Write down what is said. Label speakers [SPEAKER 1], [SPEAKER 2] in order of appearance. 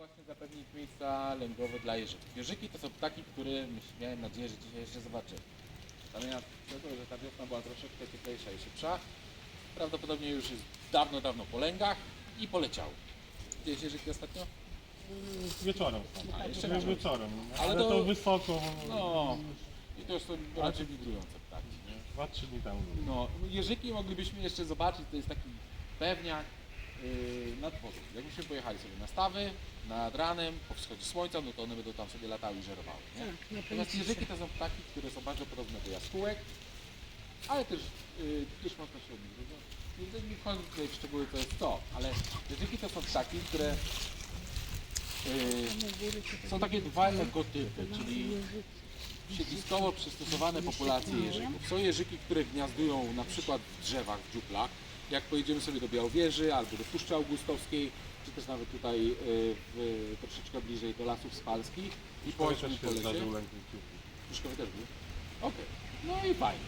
[SPEAKER 1] właśnie zapewnić miejsca lęgowe dla jeżyków. Jeżyki to są ptaki, które miałem nadzieję, że dzisiaj jeszcze zobaczę. Zamiast tego, że ta wiosna była troszeczkę cieplejsza i szybsza, prawdopodobnie już jest dawno, dawno po lęgach i poleciały. Gdzieś jeżyki ostatnio?
[SPEAKER 2] Wieczorem są.
[SPEAKER 1] A, jeszcze wieczorem.
[SPEAKER 2] wieczorem.
[SPEAKER 1] Ale
[SPEAKER 2] Ale,
[SPEAKER 1] to-
[SPEAKER 2] to... wysoko.
[SPEAKER 1] No. I to już są raczej migrujące ptaki. Nie?
[SPEAKER 2] Dwa, trzy dni temu.
[SPEAKER 1] No, jeżyki moglibyśmy jeszcze zobaczyć, to jest taki pewniak nad wodą. Jakbyśmy pojechali sobie na stawy, nad ranem, po wschodzie słońca, no to one będą tam sobie latały i żerowały. Nie?
[SPEAKER 3] Tak, na
[SPEAKER 1] Natomiast jeżyki to są ptaki, które są bardzo podobne do jaskółek, ale też, yy, też można się od nich wybrać. Nie wchodzę tutaj w szczegóły, to jest to, ale jeżyki to są ptaki, które yy, są takie dwa ekotypy, czyli siedliskowo przystosowane populacje jeżyków. Są jeżyki, które gniazdują na przykład w drzewach, w dziuplach. Jak pojedziemy sobie do Białowieży albo do Puszczy Augustowskiej, czy też nawet tutaj y, w, troszeczkę bliżej do Lasów Spalskich i
[SPEAKER 2] też
[SPEAKER 1] po
[SPEAKER 2] się
[SPEAKER 1] lesie.
[SPEAKER 2] zdarzył lęk kciuki.
[SPEAKER 1] Puszkowy też był? Okej. No i fajnie.